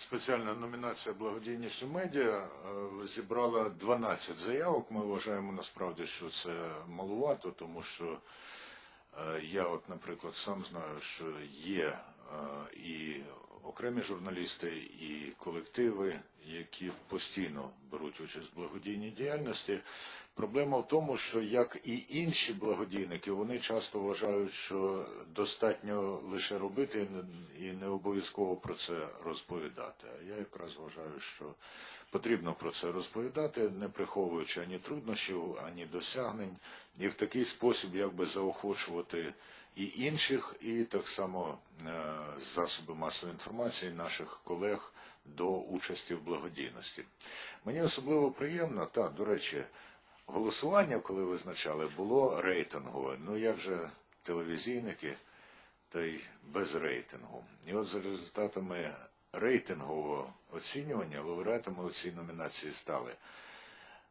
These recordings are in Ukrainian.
Спеціальна номінація благодійність у медіа е, зібрала 12 заявок. Ми вважаємо насправді, що це малувато, тому що е, я, от, наприклад, сам знаю, що є е, і окремі журналісти, і колективи, які постійно беруть участь в благодійній діяльності. Проблема в тому, що як і інші благодійники, вони часто вважають, що достатньо лише робити і не- обов'язково про це розповідати. А я якраз вважаю, що потрібно про це розповідати, не приховуючи ані труднощів, ані досягнень, і в такий спосіб якби заохочувати і інших, і так само е, засоби масової інформації наших колег до участі в благодійності. Мені особливо приємно, та, до речі, голосування, коли визначали, було рейтингове. Ну як же телевізійники, та й без рейтингу. І от за результатами рейтингового оцінювання лауреатами у цій номінації стали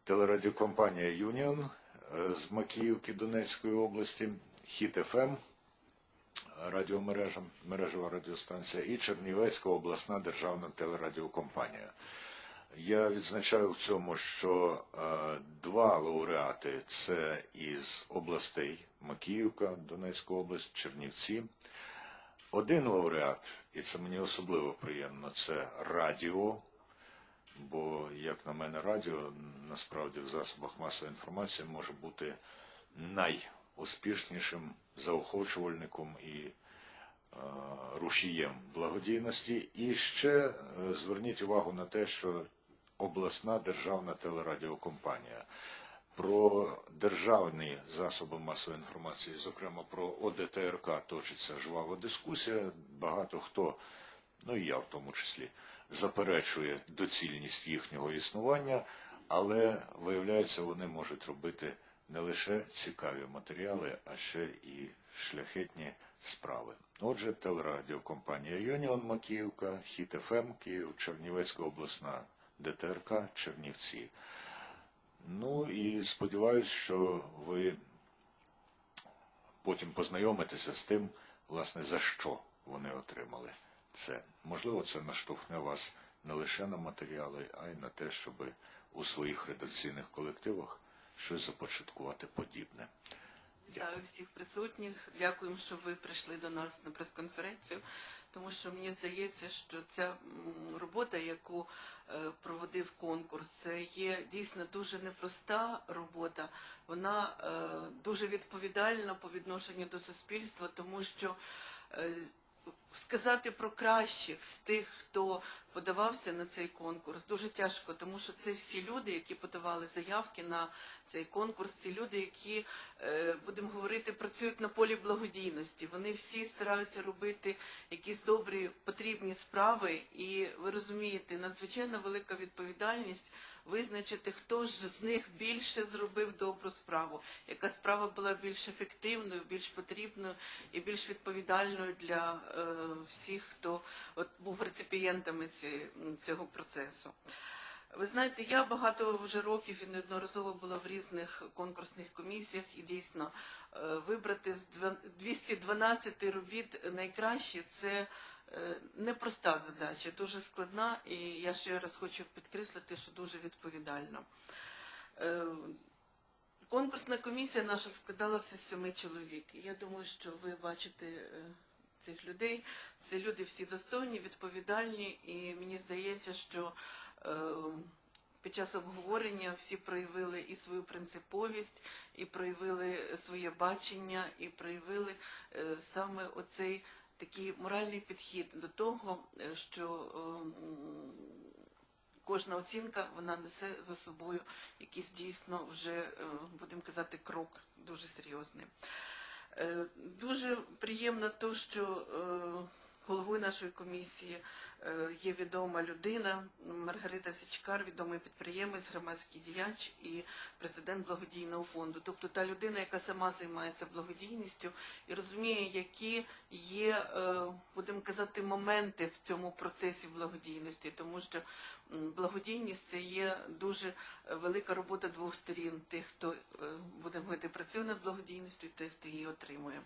телерадіокомпанія Юніон з Макіївки Донецької області, Хіт ФМ, радіомережа, мережева радіостанція і Чернівецька обласна державна телерадіокомпанія. Я відзначаю в цьому, що е, два лауреати це із областей Макіївка, Донецька область, Чернівці. Один лауреат, і це мені особливо приємно, це радіо. Бо, як на мене, радіо насправді в засобах масової інформації може бути найуспішнішим заохочувальником і е, рушієм благодійності. І ще е, зверніть увагу на те, що обласна державна телерадіокомпанія про державні засоби масової інформації, зокрема про ОДТРК, точиться жвава дискусія. Багато хто, ну і я в тому числі, заперечує доцільність їхнього існування, але виявляється, вони можуть робити не лише цікаві матеріали, а ще і шляхетні справи. Отже, телерадіокомпанія Юніон Макіївка, Хіт ФМ Київ, Чернівецька обласна ДТРК, Чернівці. Ну і сподіваюся, що ви потім познайомитеся з тим, власне, за що вони отримали це. Можливо, це наштовхне вас не лише на матеріали, а й на те, щоб у своїх редакційних колективах щось започаткувати подібне. Вітаю всіх присутніх. Дякуємо, що ви прийшли до нас на прес-конференцію, тому що мені здається, що ця робота, яку е, проводив конкурс, це є дійсно дуже непроста робота. Вона е, дуже відповідальна по відношенню до суспільства, тому що е, сказати про кращих з тих, хто подавався на цей конкурс, дуже тяжко, тому що це всі люди, які подавали заявки на цей конкурс, ці люди, які, е, будемо говорити, працюють на полі благодійності. Вони всі стараються робити якісь добрі, потрібні справи, і ви розумієте, надзвичайно велика відповідальність визначити, хто ж з них більше зробив добру справу, яка справа була більш ефективною, більш потрібною і більш відповідальною для е, всіх, хто от був реципієнтами цього процесу. Ви знаєте, я багато вже років і неодноразово була в різних конкурсних комісіях, і дійсно е, вибрати з 212 робіт найкращі це е, непроста задача, дуже складна, і я ще раз хочу підкреслити, що дуже відповідальна. Е, Конкурсна комісія наша складалася з семи чоловік. Я думаю, що ви бачите е, цих людей. Це люди всі достойні, відповідальні, і мені здається, що е, під час обговорення всі проявили і свою принциповість, і проявили своє бачення, і проявили е, саме оцей такий моральний підхід до того, е, що кожна оцінка вона несе за собою якийсь дійсно вже, будемо казати, крок дуже серйозний. Е, Дуже приємно то, що е, головою нашої комісії е, є відома людина Маргарита Січкар, відомий підприємець, громадський діяч і президент благодійного фонду. Тобто та людина, яка сама займається благодійністю і розуміє, які є, е, будемо казати, моменти в цьому процесі благодійності, тому що благодійність це є дуже велика робота двох сторін: тих, хто е, будемо говорити, працює над благодійністю, і тих, хто її отримує.